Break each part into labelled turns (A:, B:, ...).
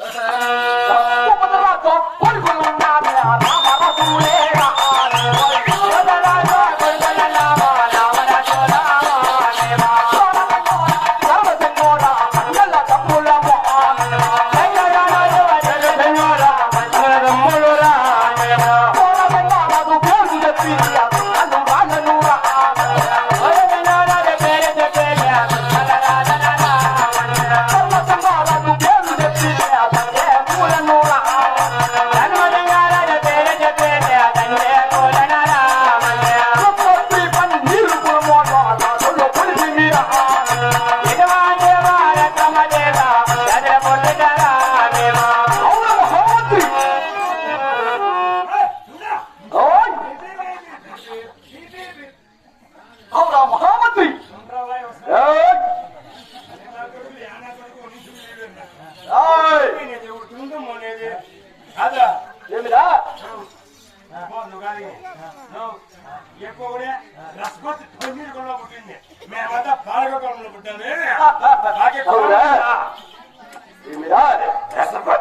A: Uh-huh.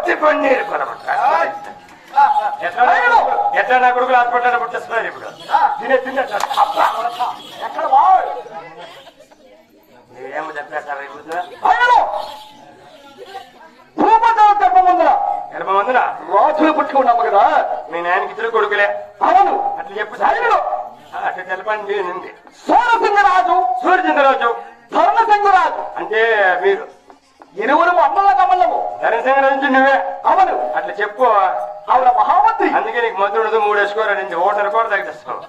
B: రసపత్తి paneer ఎట్లా నా కొడుకులు హాస్పిటల్ పుట్టిస్తున్నారు ఇప్పుడు. తినే తిన్నట్టు ఏమో చెప్పేస్తారు ఇప్పుడు ఎనభై మందినా
A: రాజులు పుట్టి ఉన్నాము కదా.
B: మీ నాయనకి ఇద్దరు కొడుకులే.
A: అవును.
B: అట్లా చెప్పు.
A: అయ్యను
B: అట్లా తెలపండి ఉంది
A: సూరసింగరాజు
B: సూర్యచంద్రరాజు
A: ధర్మసింగరాజు
B: అంటే మీరు.
A: ఇరువురు అమ్మల కమలము.
B: ధనసింగ నుంచి నువ్వే
A: అవును.
B: అట్లా చెప్పు
A: ఆవిడ మహామంత్రి
B: అందుకే నీకు ఉండదు మూడు వేసుకోరా నుంచి ఓటర్ కూడా తగ్గిస్తావు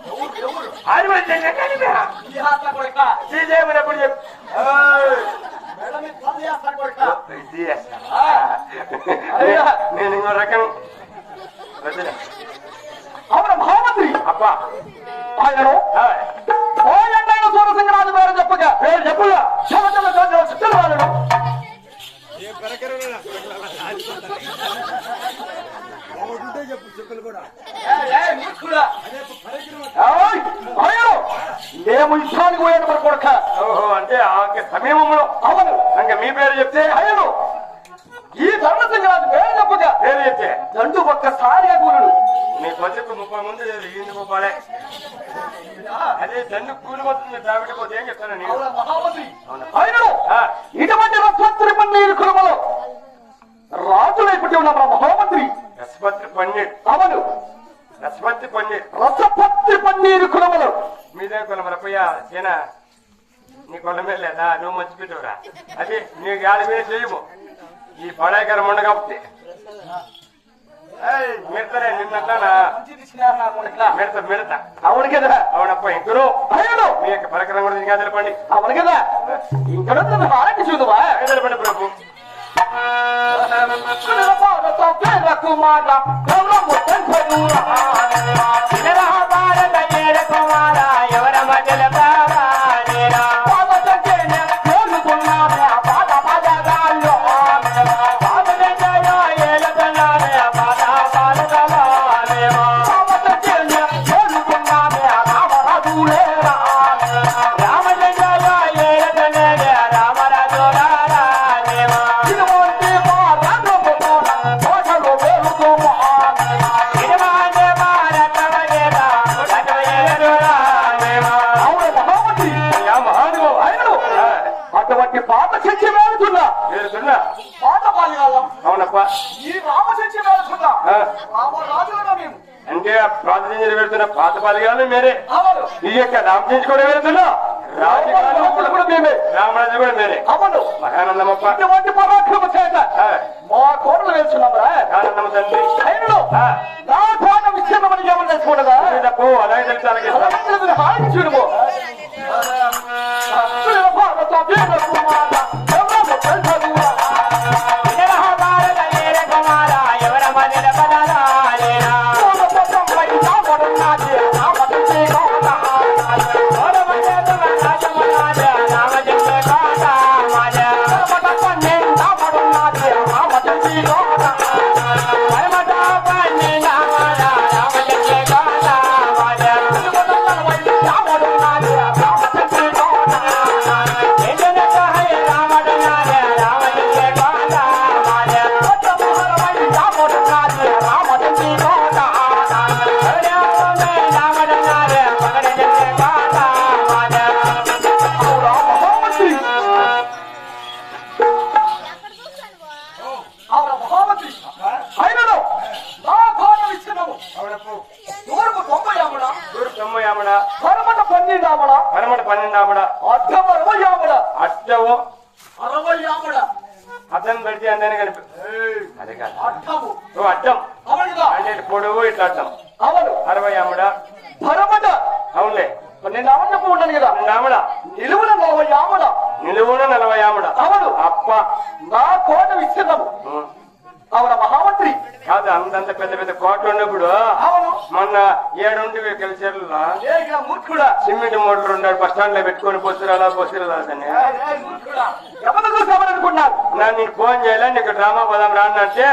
A: మేము యుద్ధానికి పోయాడు మన కొడుక.
B: ఓహో అంటే ఆ సమీపంలో
A: అవును
B: ఇంకా మీ పేరు చెప్తే
A: ఆయనను ఈ ధర్మసింగరాజు పేరు చెప్పగా
B: పేరు చెప్తే.
A: దండు ఒక్కసారిగా కూలుడు.
B: మీ బతుకు ముప్పై మంది ఈయన ముప్పాలే. అదే దండు కూలిపోతుంది దావిడి పోతే ఏం చెప్తాను నేను?
A: ఇటువంటి రత్వత్రి పన్నీరు కులములో. రాజులై పుట్టి ఉన్న మహామంత్రి.
B: రసపత్రి పన్నీర్
A: అవును
B: రసపత్రి పన్నీర్
A: రసపత్రి పన్నీరు కులములో
B: మీదే కొల మరపయ్య సేన. నీ కొల మీద లేదా? నువ్వు మంచి పెట్టవురా అదే నీ గాలి మీద చేయము. ఈ పడాయికరం ఉండ కాబట్టి. మిడతలే నిన్నట్లానా? మిడత మిడత
A: అవును కదా.
B: అవునప్ప ఇంకరు
A: అవును
B: మీ యొక్క పరికరం కూడా ఇంకా తెలపండి
A: అవును కదా. ఇక్కడ హారతి చూదువా
B: ఇంకా తెలపండి ప్రభు.
A: కుమార గౌరవ భారత
B: ఆ ప్రాతినిధ్యం పెడుతున్న పాత పాలిగాలు మీరే ఈ యొక్క రామచంద్ర కూడా వెళ్తున్నా.
A: రామరాజులు కూడా మేమే.
B: రామరాజు కూడా మీరే
A: అవును.
B: మహానందమప్ప.
A: ఇటువంటి పరాక్రమ చేత మా కోటలు వేలుచున్నామరా
B: ఆనందమ తండ్రి.
A: ఆయనను
B: ఆ,
A: నా కోట విచ్ఛిన్నమని ఏమని తెలుసుకున్నదా
B: ఇది తప్పు అలాగే తెలుసు అలాగే తెలుసు.
A: హాయి చూడము. దూరపు తొంభై ఆమడ దూరపు పరమట పన్నెండు ఆమడ పరమట పన్నెండు ఆమడ అర్థం అరవై ఆమడ అర్థము అరవై ఆమడ అర్థం పెడితే
B: అందని అదే కాదు.
A: అర్థము అర్థం
B: అంటే పొడవు ఇట్లా అర్థం.
A: అవును.
B: అరవై ఆమడ
A: పరమట.
B: అవునులే. పన్నెండు
A: నిలువున నలభై యాముడ
B: నిలువున నలభై ఆమడ
A: అవును.
B: అప్ప.
A: నా కోట విస్తీర్ణము మహామంత్రి.
B: కాదు అంతంత పెద్ద పెద్ద కోట్లు ఉన్నప్పుడు మొన్న ఏడుంటి కలిసేరులో
A: ఏ ఇక్కడ మూర్ఖుడా?
B: సిమెంట్ మోటార్ ఉన్నాడు బస్ స్టాండ్లో పెట్టుకొని పోతురాలా పోతురాలా అని
A: ఏ, ఏ, మూర్ఖుడా? ఎవరు చూసామనుకున్నాను
B: నా నీకు ఫోన్ చేయాలి? నీకు డ్రామా పోదాం రానంటే.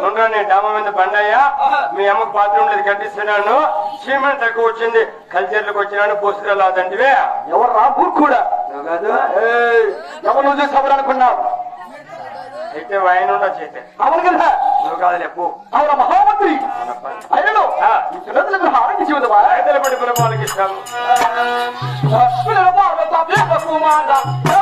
B: ఉండరా నేను డ్రామా మీద బండయ్యా
A: ఆహా.
B: మీ అమ్మకు బాత్రూమ్ లేదు కట్టిస్తున్నాను సిమెంట్ తక్కువ వచ్చింది కల్చర్లకు వచ్చినాను పోస్తురాలా అదంటివే.
A: ఎవరు రా
B: నువ్వు కాదు.
A: ఎవరు చూసామనుకున్నావు
B: అయితే ఆయన ఉండొచ్చు అయితే
A: అవును కదా
B: నువ్వు కాదులే పో.
A: ఆవిడ మహామంత్రి? అయ్యను
B: ఆ.
A: ఈ పిల్లలకు
B: పడి కులపాలకి ఇస్తాము. ఎవర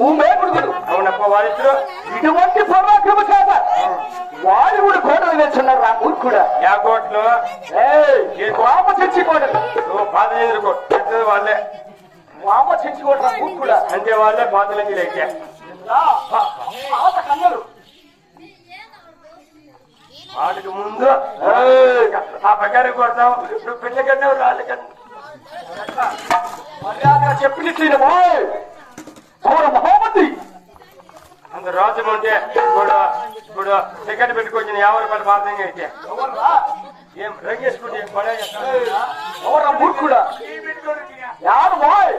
A: భూమేకుడుకుడు
B: అవునప్ప వారిద్దరు
A: ఇటువంటి పరాక్రమ చేత వాడు కూడా కోటలు వేస్తున్నారు రా మూర్ఖుడా.
B: యా కోట్లు?
A: రామ చర్చి కోటలు
B: పాతలేంద్ర కోట్ పెద్దది వాళ్ళే.
A: రామ చర్చి కోట రా మూర్ఖుడా.
B: అంటే వాళ్ళే
A: రా, పాత కన్నులు.
B: వాటికి ముందు ఆ ప్రకారం కొడతావు నువ్వు పిల్ల కన్నా రాళ్ళ కన్నా
A: మర్యాదగా చెప్పి శ్రీనమోయ్ పౌర మహామంత్రి
B: అంత రోజు ఉంటే ఇప్పుడు ఇప్పుడు టికెట్ పెట్టుకొచ్చిన యాభై రూపాయలు పాతంగా అయితే.
A: ఎవర్రా?
B: ఏం రంగేసుకుంటే ఏం పడే
A: ఏయ్, ఎవర్రా మూర్ఖుడా? యారు బాయ్?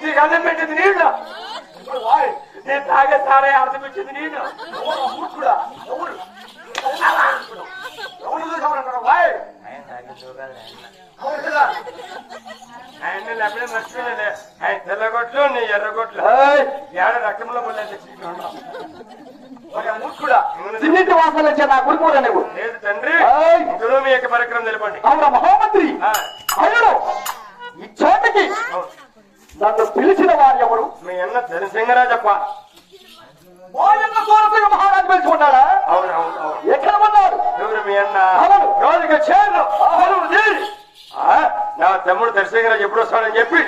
B: నీకు అన్నం పెట్టింది నీళ్ళు.
A: బాయ్.
B: నేను తాగే తారే అర్థం ఇచ్చింది
A: ఎవర్రా మూర్ఖుడా ఎవరు? ఎవరు చూసామనుకున్నావు బాయ్ అవును కదా
B: ఆయన ఎప్పుడే మర్చిపోయినలే ఆయన తెల్లగొట్లు నీ ఎర్రగొట్లు. ఏడ రక్తంలో
A: వచ్చే నా నువ్వు
B: లేదు తండ్రి. మీ యొక్క పరిక్రమం తెలపండి
A: అవున మహామంత్రి? అయ్యడు ఈ చోటకి. నన్ను పిలిచిన వారు ఎవరు?
B: మీ అన్న
A: సోరసింగ మహారాజు పిలిచి ఉన్నాడా
B: అవును అవును అవును.
A: ఎక్కడ ఉన్నాడు?
B: ఎవరు మీ అన్న?
A: అవును.
B: రోజుకి చేరు నా తమ్ముడు దర్శకరాజు ఎప్పుడు వస్తాడని చెప్పి?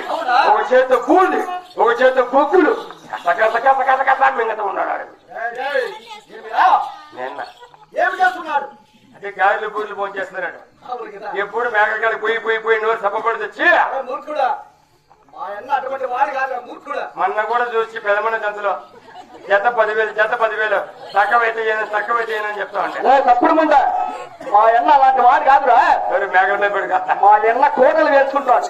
B: ఒక చేతితో పూలు ఒక చేతితో బొక్కులు కథ కథ కథ కథ కథ మింగత ఉన్నాడు ఆడ. నిన్న
A: ఏమి చేస్తున్నాడు?
B: అదే గాలిలో పూలు ఫోన్ చేస్తున్నాడు
A: అవును కదా.
B: ఎప్పుడు మేకకాడ పోయి పోయి పోయి నోరు సప్పబడి తెచ్చి
A: అరే మూర్ఖుడా మా అన్న అటువంటి వాడు కాదు మూర్ఖుడా.
B: మొన్న కూడా చూసి పెదమన్న జంతులో జత పదివేలు జత పదివేలు తక్కువైతే చేయను తక్కువైతే చేయను అని చెప్తా ఉంటే.
A: ఏ తప్పుడు ముందా? మా అన్న అలాంటి వాడు కాదురా.
B: పెడక
A: మా అన్న కోటలు వేసుకుంటాడు.